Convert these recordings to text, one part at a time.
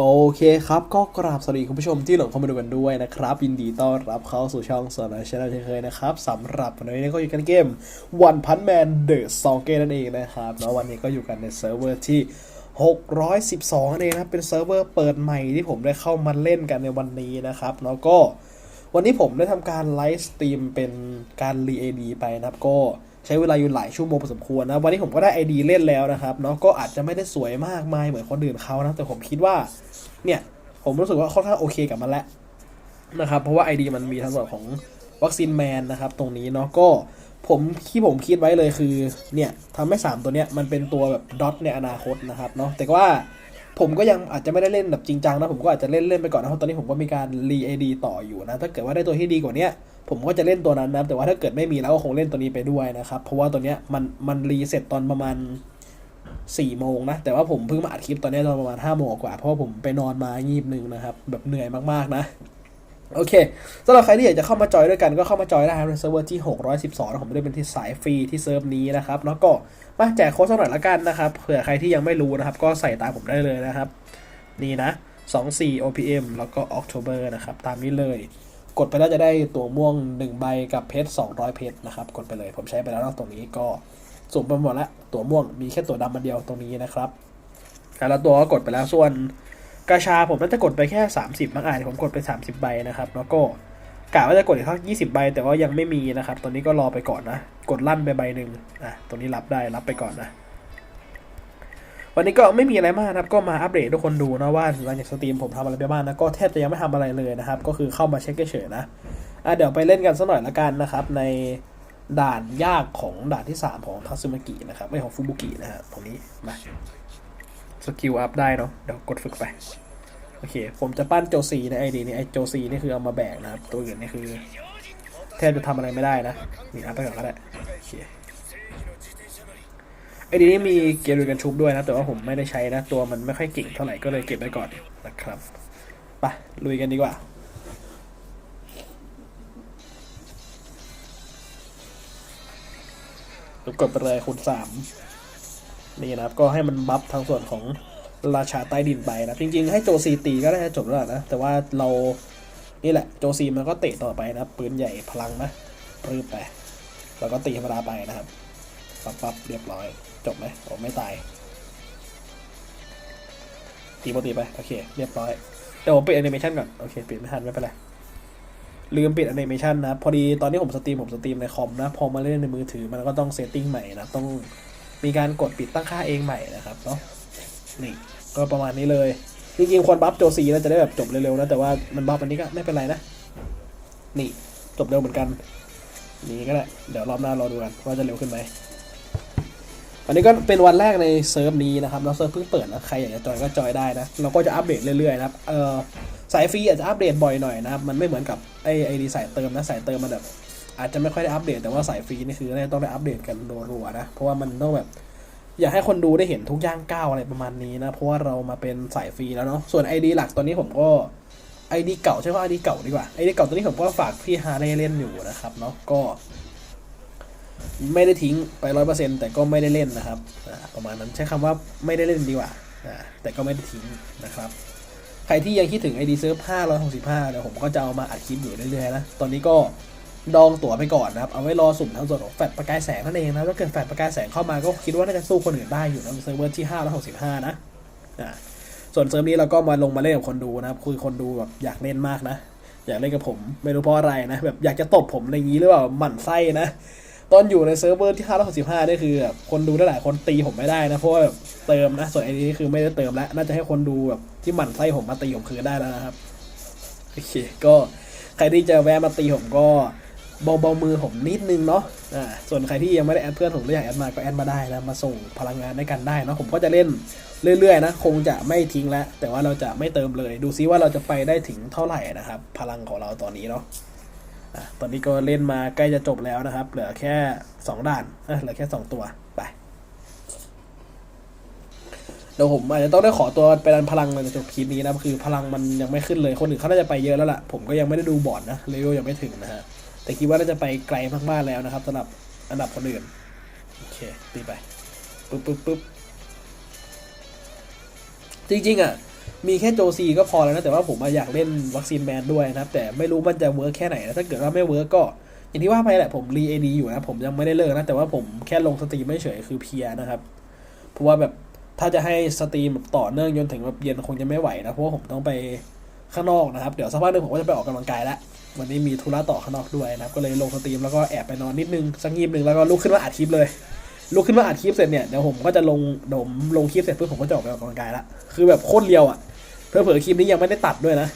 โอเคครับ ก็กราบสวัสดีคุณผู้ชมที่หลงเข้ามาดูกันด้วยนะครับยินดีต้อนรับเข้าสู่ช่องสอนชาแนลเช่นเคยนะครับสำหรับวันนี้ก็อยู่กันเกม One Punch Man The Song Game นั่นเองนะครับแล้ววันนี้ก็อยู่กันในเซิร์ฟเวอร์ที่ 612นั่นเองนะเป็นเซิร์ฟเวอร์เปิดใหม่ที่ผมได้เข้ามาเล่นกันในวันนี้นะครับ แล้วก็วันนี้ผมได้ทำการไลฟ์สตรีมเป็นการรีเอดีไปนะครับก็ ใช้เวลาอยู่หลายชั่วโมงพอสมควรนะ วันนี้ผมก็ได้ไอดีเล่นแล้วนะครับเนาะก็อาจจะไม่ได้สวยมากมายเหมือนคนอื่นเขานะ แต่ผมคิดว่าเนี่ยผมรู้สึกว่าค่อนข้างโอเคกับมันแล้วนะครับ เพราะว่าไอดีมันมีทั้งส่วนของวัคซีนแมนนะครับ ตรงนี้เนาะก็ผมที่ผมคิดไว้เลยคือเนี่ยทำให้ 3 ตัวเนี้ยมันเป็นตัวแบบดอทในอนาคตนะครับเนาะแต่ว่า ผมก็ยังอาจจะไม่ได้เล่นแบบจริงจังนะ ผมก็อาจจะเล่นเล่นไปก่อนนะเพราะตอนนี้ผมก็มีการรีเอดีต่ออยู่นะ ถ้าเกิดว่าได้ตัวที่ดีกว่านี้ผมก็จะเล่นตัวนั้นนะ แต่ว่าถ้าเกิดไม่มีแล้วก็คงเล่นตัวนี้ไปด้วยนะครับ เพราะว่าตัวเนี้ยมันมันรีเสร็จตอนประมาณ4ี่โมงนะ แต่ว่าผมเพิ่งมาอัดคลิปตอนนี้ตอนประมาณ5้าโมงกว่า เพราะผมไปนอนมางีบหนึ่งนะครับ แบบเหนื่อยมากๆนะ โอเคสำหรับใครที่อยากจะเข้ามาจอยด้วยกันก็เข้ามาจอยได้ครับในเซิร์ฟเวอร์ที่ 612 ผมได้เป็นที่สายฟรีที่เซิร์ฟนี้นะครับ แล้วก็มาแจกโค้ดสักหน่อยละกันนะครับ เผื่อใครที่ยังไม่รู้นะครับ ก็ใส่ตามผมได้เลยนะครับ นี่นะ 24 OPM แล้วก็ October นะครับ ตามนี้เลย กดไปแล้วจะได้ตัวม่วง 1 ใบกับเพชร 200 เพชรนะครับ กดไปเลย ผมใช้ไปแล้วนะตรงนี้ก็สุ่มไปหมดแล้วตัวม่วงมีแค่ตัวดำมันเดียวตรงนี้นะครับแต่ละตัวก็กดไปแล้วส่วน กาชาผมน่าจะกดไปแค่ 30บางอ่านผมกดไป 30 ใบนะครับ แล้วก็กะว่าจะกดอีกสัก20ใบ แต่ว่ายังไม่มีนะครับ ตอนนี้ก็รอไปก่อนนะ กดลั่นไปใบหนึ่งอะตรงนี้รับได้รับไปก่อนนะ วันนี้ก็ไม่มีอะไรมากนะครับ ก็มาอัปเดตทุกคนดูนะว่าหลังจากสตรีมผมทำอะไรไปบ้างนะ ก็แทบจะยังไม่ทำอะไรเลยนะครับ ก็คือเข้ามาเช็คเฉยๆนะ อะเดี๋ยวไปเล่นกันสักหน่อยละกันนะครับ ในด่านยากของด่านที่ 3 ของทัซึมากินะครับ ไม่ของฟูบุกินะฮะตรงนี้มา สกิลอัพได้เนาะเดี๋ยวกดฝึกไป โอเค ผมจะปั้นโจซีในไอดีนี่ไอโจซีนี่คือเอามาแบกนะครับ ตัวอื่นนี่คือ แทบจะทำอะไรไม่ได้นะนี่อัพไปก่อนก็ได้โอเคไอดีนี้มีเกียร์ดูกันชุบด้วยนะ แต่ว่าผมไม่ได้ใช้นะ ตัวมันไม่ค่อยเก่งเท่าไหร่ก็เลยเก็บไว้ก่อนนะครับไปลุยกันดีกว่ากดไปเลยคูณสาม นี่นะครับก็ให้มันบัฟทางส่วนของราชาใต้ดินไปนะจริงๆ ให้โจซีตีก็ได้จบแล้วนะ แต่ว่าเรานี่แหละโจซีมันก็เตะต่อไปนะปืนใหญ่พลังนะปรื้ไปแล้วก็ตีธรรมดาไปนะครับปั๊บปั๊บเรียบร้อย จบไหมโอ้ไม่ตาย ตีปกติไป โอเค เรียบร้อยเดี๋ยวผมปิดแอนิเมชันก่อน โอเคปิดไม่ทันไม่เป็นไรลืมปิดแอนิเมชันนะ พอดีตอนที่ผมสตรีมผมสตรีมในคอมนะ พอมาเล่นในมือถือมันก็ต้องเซตติ้งใหม่นะ ต้อง มีการกดปิดตั้งค่าเองใหม่นะครับเนาะนี่ก็ประมาณนี้เลยจริงๆควรบัฟโจซีแล้วจะได้แบบจบเร็วๆนะแต่ว่ามันบัฟอันนี้ก็ไม่เป็นไรนะ นี่จบเร็วเหมือนกันนี่ก็ได้เดี๋ยวรอบหน้ารอดูกันว่าจะเร็วขึ้นไหมอันนี้ก็เป็นวันแรกในเซิร์ฟนี้นะครับแล้วเซิร์ฟเพิ่งเปิดนะใครอยากจะจอยก็จอยได้นะเราก็จะอัปเดตเรื่อยๆนะครับเออสายฟรีอาจจะอัปเดตบ่อยหน่อยนะครับมันไม่เหมือนกับไอไอดีสายเติมนะสายเติมมันแบบ อาจจะไม่ค่อยได้อัปเดตแต่ว่าสายฟรีนี่คือต้องได้อัปเดตกันรัวๆนะ เพราะว่ามันต้องแบบ อยากให้คนดูได้เห็นทุกย่างก้าวอะไรประมาณนี้นะ เพราะว่าเรามาเป็นสายฟรีแล้วเนาะส่วน ID หลักตอนนี้ผมก็ ID เก่าใช่ว่า ID เก่าดีกว่า ID เก่าตัวนี้ผมก็ฝากพี่ฮาร์เล่เล่นอยู่นะครับเนาะก็ไม่ได้ทิ้งไปร้อยเปอร์เซ็นต์แต่ก็ไม่ได้เล่นนะครับประมาณนั้นใช้คำว่าไม่ได้เล่นดีกว่าอ่าแต่ก็ไม่ได้ทิ้งนะครับ ใครที่ยังคิดถึง ID เซิร์ฟ565เดี๋ยวผมก็จะเอามาอัดคลิปอยู่เรื่อยๆนะ ตอนนี้ก็ ดองตั๋วไปก่อนนะครับ เอาไว้รอสุ่มทั้งส่วนของแฟลประกายแสงนั่นเองนะถ้าเกิดแฟลประกายแสงเข้ามาก็คิดว่าน่าจะสู้คนอื่นได้อยู่นะเซิร์ฟเวอร์ที่ 565 นะอ่าส่วนเซิร์ฟนี้เราก็มาลงมาเล่นกับคนดูนะครับคือคนดูแบบอยากเล่นมากนะ อยากเล่นกับผมไม่รู้เพราะอะไรนะแบบอยากจะตบผมอะไรอย่างนี้หรือเปล่าหมั่นไส้นะตอนอยู่ในเซิร์ฟเวอร์ที่ 565 นี่คือแบบคนดูหลายคนตีผมไม่ได้นะ เพราะว่าแบบเติมนะ ส่วนไอ้นี้คือไม่ได้เติมแล้ว น่าจะให้คนดูแบบที่หมั่นไส้ผมมาตีผมคืนได้แล้วนะครับ โอเค ก็ใครที่จะแวะมาตีผมก็ เบาๆมือผมนิดนึงเนาะอ่าส่วนใครที่ยังไม่ได้แอดเพื่อนผมหรืออยากแอดมาก็แอดมาได้นะมาส่งพลังงานด้วยกันได้เนอะผมก็จะเล่นเรื่อยๆนะคงจะไม่ทิ้งแล้ว แต่ว่าเราจะไม่เติมเลย ดูซิว่าเราจะไปได้ถึงเท่าไหร่นะครับ พลังของเราตอนนี้เนาะตอนนี้ก็เล่นมาใกล้จะจบแล้วนะครับ เหลือแค่สองด่านเหลือแค่สองตัวไปเดี๋ยวผมอาจจะต้องได้ขอตัวไปดันพลังในจบคลิปนี้นะคือพลังมันยังไม่ขึ้นเลยคนอื่นเขาน่าจะไปเยอะแล้วล่ะผมก็ยังไม่ได้ดูบอร์ดนะเลเวลยังไม่ถึงนะฮะ แต่คิดว่าน่าจะไปไกลมากๆแล้วนะครับสำหรับอันดับคนอื่น โอเค ตีไปปึ๊บปึ๊บปึ๊บจริงๆอะ มีแค่โจซีก็พอแล้วนะ แต่ว่าผมอะอยากเล่นวัคซีนแมนด้วยนะครับ แต่ไม่รู้มันจะเวิร์กแค่ไหนนะถ้าเกิดว่าไม่เวิร์กก็ อย่างที่ว่าไปแหละผมรีเอดีอยู่นะ ผมยังไม่ได้เลิกนะ แต่ว่าผมแค่ลงสตรีมไม่เฉยคือเพียนะครับ เพราะว่าแบบถ้าจะให้สตรีมแบบต่อเนื่องจนถึงแบบเย็นคงจะไม่ไหวนะ เพราะว่าผมต้องไป ข้างนอกนะครับ เดี๋ยวสักพักหนึงผมก็จะไปออกกำลังกายแล้ววันนี้มีธุระต่อข้างนอกด้วยนะครับ ก็เลยลงสตรีมแล้วก็แอบไปนอนนิดนึงสักงีบหนึ่งแล้วก็ลุกขึ้นมาอัดคลิปเลย ลุกขึ้นมาอัดคลิปเสร็จเนี่ยเดี๋ยวผมก็จะลงดมลงคลิปเสร็จเพื่อผมก็จะออกไปออกกำลังกายละคือแบบโคตรเรียวอะเพื่อเผื่อคลิปนี้ยังไม่ได้ตัดด้วยนะ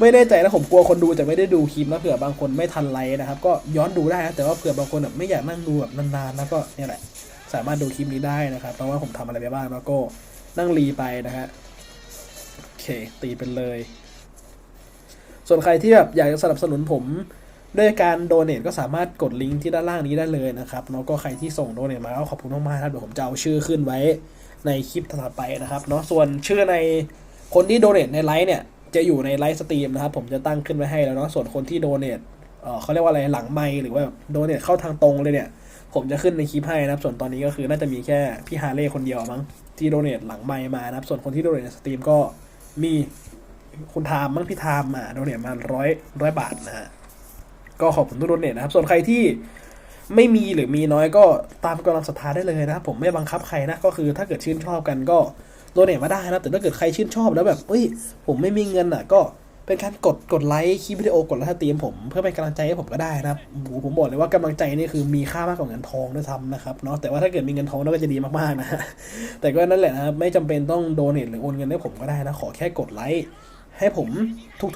ไม่แน่ใจนะผมกลัวคนดูจะไม่ได้ดูคลิปนะเผื่อบางคนไม่ทันไลค์นะครับ ก็ย้อนดูได้นะแต่ว่าเผื่อบางคนแบบไม่อยากนั่งดูแบบนานๆนะก็เนี่ยแหละ สามารถดูคลิปนี้ได้นะครับเพราะว่าผมทำอะไรไปบ้างแล้วก็นั่งรีไปนะฮะ ตีเป็นเลย ส่วนใครที่แบบอยากจะสนับสนุนผมด้วยการโดเน a ก็สามารถกดลิงก์ที่ด้านล่างนี้ได้เลยนะครับแล้วก็ใครที่ส่งโดเน a มาก็ขอบคุณมากๆครับเดี๋ยวผมจะเอาชื่อขึ้นไว้ในคลิปถัดไปนะครับเนาะส่วนชื่อในคนที่โดเน a ในไลฟ์เนี่ยจะอยู่ในไลฟ์สตรีมนะครับผมจะตั้งขึ้นไว้ให้แล้วเนาะส่วนคนที่โดเน a เออเขาเรียกว่าอะไรหลังไมค์หรือว่าโดเน a เข้าทางตรงเลยเนี่ย ผมจะขึ้นในคลิปให้นะครับ ส่วนตอนนี้ก็คือน่าจะมีแค่พี่ฮาเล่คนเดียวมั้งที่โดเน a หลังไมค์มานะครับ ส่วนคนที่โดเน a ในสตรีมก็ มีคุณทามมั้งพี่ทามมาโดเนทมาร้อยร้อยบาทนะฮะก็ขอบคุณทุกโดเนทนะครับ ส่วนใครที่ไม่มีหรือมีน้อยก็ตามกำลังศรัทธาได้เลยนะครับผมไม่บังคับใครนะก็คือถ้าเกิดชื่นชอบกันก็โดเนทมาได้นะแต่ถ้าเกิดใครชื่นชอบแล้วแบบเอ้ย ผมไม่มีเงินอะ ก็ เป็นการกดกดไลค์คลิปวิดีโอกดไลค์ตีมผมเพื่อเป็นกำลังใจให้ผมก็ได้นะครับผมบอกเลยว่ากำลังใจนี่คือมีค่ามากกว่าเงินทองด้วยซ้ำนะครับเนาะแต่ว่าถ้าเกิดมีเงินทองก็จะดีมากๆนะแต่ก็นั่นแหละนะครับไม่จำเป็นต้องโดเนทหรือโอนเงินให้ผมก็ได้นะขอแค่กดไลค์ให้ผม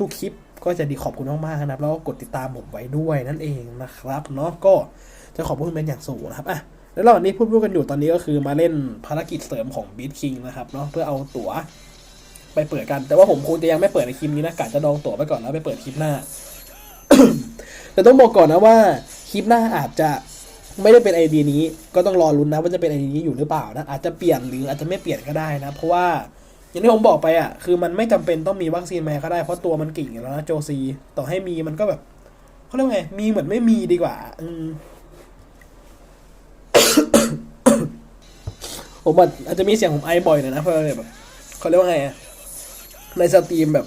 ทุกๆคลิปก็จะดีขอบคุณมากๆนะครับแล้วก็กดติดตามผมไว้ด้วยนั่นเองนะครับเนาะก็จะขอบคุณเป็นอย่างสูงนะครับอะแล้วระหว่างนี้พูดพูดกันอยู่ตอนนี้ก็คือมาเล่นภารกิจเสริมของ Beat King นะครับเนาะเพื่อเอาตั๋ว ไปเปิดกัน แต่ว่าผมคงจะยังไม่เปิดในคลิปนี้นะกะจะดองตั๋วไปก่อนแล้วไปเปิดคลิปหน้า แต่ต้องบอกก่อนนะว่าคลิปหน้าอาจจะไม่ได้เป็นไอเดียนี้ ก็ต้องรอลุ้นนะว่าจะเป็นไอเดียนี้อยู่หรือเปล่านะอาจจะเปลี่ยนหรืออาจจะไม่เปลี่ยนก็ได้นะ เพราะว่าอย่างที่ผมบอกไปอะคือมันไม่จำเป็นต้องมีวัคซีนแมก็ได้เพราะตัวมันเก่งแล้วนะโจซีต่อให้มีมันก็แบบเขาเรียกว่าไงมีเหมือนไม่มีดีกว่า อืมผมอาจจะมีเสียงผมไอบ่อยหน่อยนะเพราะแบบเขาเรียกว่าไงอะ ในสตรีมแบบ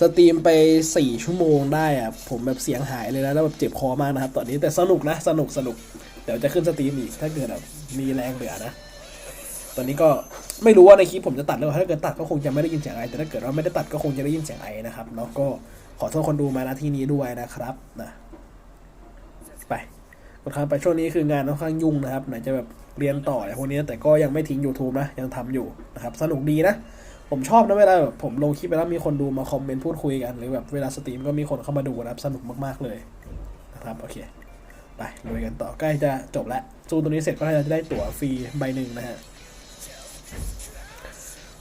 สตรีมไปสี่ชั่วโมงได้อะผมแบบเสียงหายเลยนะ แล้วแบบเจ็บคอมากนะครับ ตอนนี้แต่สนุกนะ สนุกสนุก เดี๋ยวจะขึ้นสตรีมอีก ถ้าเกิดแบบมีแรงเหลือนะ ตอนนี้ก็ไม่รู้ว่าในคลิปผมจะตัดหรือเปล่าถ้าเกิดตัดก็คงจะไม่ได้ยินเสียงไอแต่ถ้าเกิดว่าไม่ได้ตัดก็คงจะได้ยินเสียงไอนะครับเนาะก็ขอโทษคนดูมาณที่นี้ด้วยนะครับนะไปค่อนข้างไปช่วงนี้คืองานค่อนข้างยุ่งนะครับไหนจะแบบเรียนต่ออะไรพวกนี้แต่ก็ยังไม่ทิ้ง YouTube นะยังทำอยู่นะครับสนุกดีนะ ผมชอบนะเวลาแบบผมลงคลิปไปแล้วมีคนดูมาคอมเมนต์พูดคุยกัน หรือแบบเวลาสตรีมก็มีคนเข้ามาดูนะครับ สนุกมากๆเลยนะครับโอเค ไปลุยกันต่อใกล้จะจบแล้วสู้ตัวนี้เสร็จก็จะได้ตั๋วฟรีใบหนึ่งนะฮะ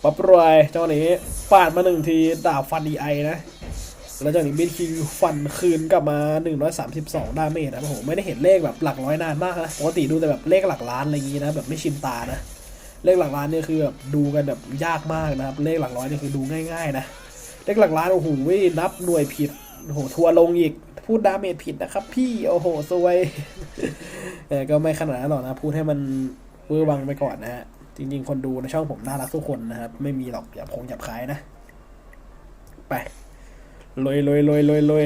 ป๊อปรวยเจ้านี้ฟาดมาหนึ่งทีดาบฟันดีไอนะแล้วเจ้านี้บิดคิงฟันคืนกลับมา 132 ดาเมจนะโอ้โหไม่ได้เห็นเลขแบบหลักร้อยนานมากนะปกติดูแต่แบบเลขหลักล้านอะไรอย่างงี้นะแบบไม่ชินตานะ เลขหลักล้านเนี่ยคือแบบดูกันแบบยากมากนะครับ เลขหลักร้อยเนี่ยคือดูง่าย ๆ นะ เลขหลักล้านโอ้โหนับหน่วยผิดโอ้โหทัวร์ลงอีก พูดดาเมจผิดนะครับ พี่โอ้โหซวยแต่ก็ไม่ขนาดนั้นหรอกนะ พูดให้มันเวอร์วังไปก่อนนะฮะจริง ๆ คนดูในช่องผมน่ารักทุกคนนะครับ ไม่มีหรอกอย่าคงหยับคายนะ ไปลอยลอยลอยลอยลอย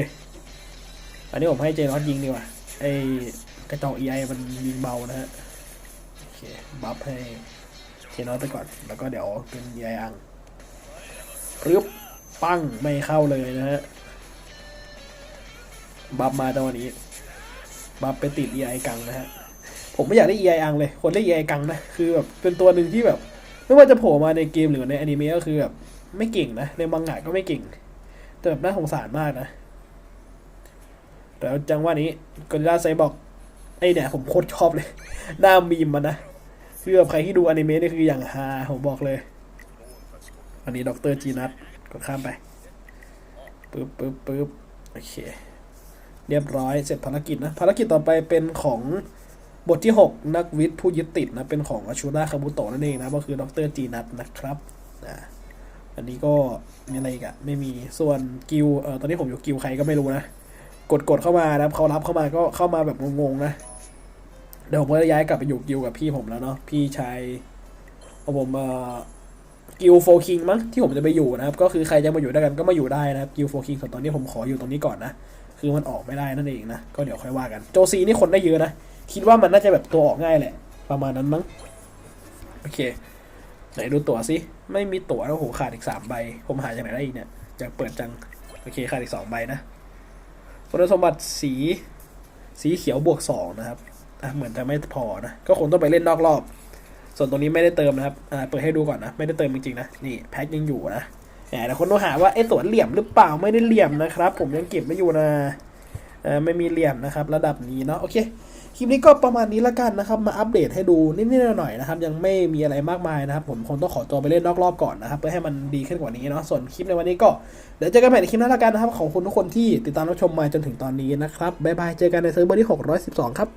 อันนี้ผมให้เจนอตยิงดีกว่าไอ้กระจอกเอไอมันยิงเบานะฮะ โอเค บัฟให้ นอตไปก่อน แล้วก็เดี๋ยวเป็นเอไออังปึ๊บปั้งไม่เข้าเลยนะฮะ บัฟมาตอนนี้ บัฟไปติด EI กังนะฮะ ผมไม่อยากได้ EI อังเลย คนเล่น EI กังนะ คือแบบเป็นตัวหนึ่งที่แบบ ไม่ว่าจะโผล่มาในเกมหรือในอนิเมะก็คือแบบไม่เก่งนะ ในมังงะก็ไม่เก่ง แต่แบบน่าสงสารมากนะแต่จังว่านี้กอริลลาไซบอกไอเนี่ยผมโคตรชอบเลยหน้ามีมมันนะ คือแบบใครที่ดูอนิเมะนี่คืออย่างฮาผมบอกเลย อันนี้ด็อกเตอร์จีนัทกดข้ามไปปึ๊บปึ๊บปึ๊บโอเค เรียบร้อยเสร็จภารกิจนะ ภารกิจต่อไปเป็นของบทที่ 6 นักวิทย์ผู้ยึดติดนะ เป็นของอาชูราคาบุโตะนั่นเองนะ ก็คือดรจีนัทนะครับอ่าอันนี้ก็มีอะไรอีกอะไม่มีส่วนกิวเออตอนนี้ผมอยู่กิวใครก็ไม่รู้นะ กดกดเข้ามานะเขารับเข้ามาก็เข้ามาแบบงงๆนะ เดี๋ยวผมก็จะย้ายกลับไปอยู่กิวกับพี่ผมแล้วเนาะพี่ชายของผมเอ่อกิลโฟคิงมั้งที่ผมจะไปอยู่นะครับ ก็คือใครจะมาอยู่ด้วยกันก็มาอยู่ได้นะครับกิลโฟคิงส่วนตอนนี้ผมขออยู่ตรงนี้ก่อนนะคือมันออกไม่ได้นั่นเองนะก็เดี๋ยวค่อยว่ากันโจซีนี่คนได้เยอะนะคิดว่ามันน่าจะแบบตัวออกง่ายแหละ ประมาณนั้นมั้งโอเคไหนดูตั๋วสิไม่มีตั๋วแล้วโหขาดอีกสามใบ ผมหาจากไหนได้อีกเนี่ยอยากเปิดจังโอเคขาดอีกสองใบนะคุณสมบัติสีสีเขียวบวกสองนะครับ เหมือนจะไม่พอนะ ก็คงต้องไปเล่นนอกรอบ ส่วนตรงนี้ไม่ได้เติมนะครับเปิดให้ดูก่อนนะ ไม่ได้เติมจริงๆนะ นี่แพ็คยังอยู่นะแหมแต่คนต้องหาว่าไอ้ตั๋วเหลี่ยมหรือเปล่า ไม่ได้เหลี่ยมนะครับ ผมยังเก็บไม่อยู่นะไม่มีเหลี่ยมนะครับ ระดับนี้เนาะ โอเค คลิปนี้ก็ประมาณนี้ละกันนะครับ มาอัปเดตให้ดูนิดๆหน่อยๆนะครับ ยังไม่มีอะไรมากมายนะครับ ผมคงต้องขอตัวไปเล่นนอกรอบก่อนนะครับ เพื่อให้มันดีขึ้นกว่านี้เนาะ ส่วนคลิปในวันนี้ก็เดี๋ยวเจอกันใหม่ในคลิปหน้าละกันนะครับ ของคุณทุกคนที่ติดตามรับชมมาจนถึงตอนนี้นะครับ บ๊ายบาย เจอกันในเซิร์ฟเวอร์ที่ 612 ครับ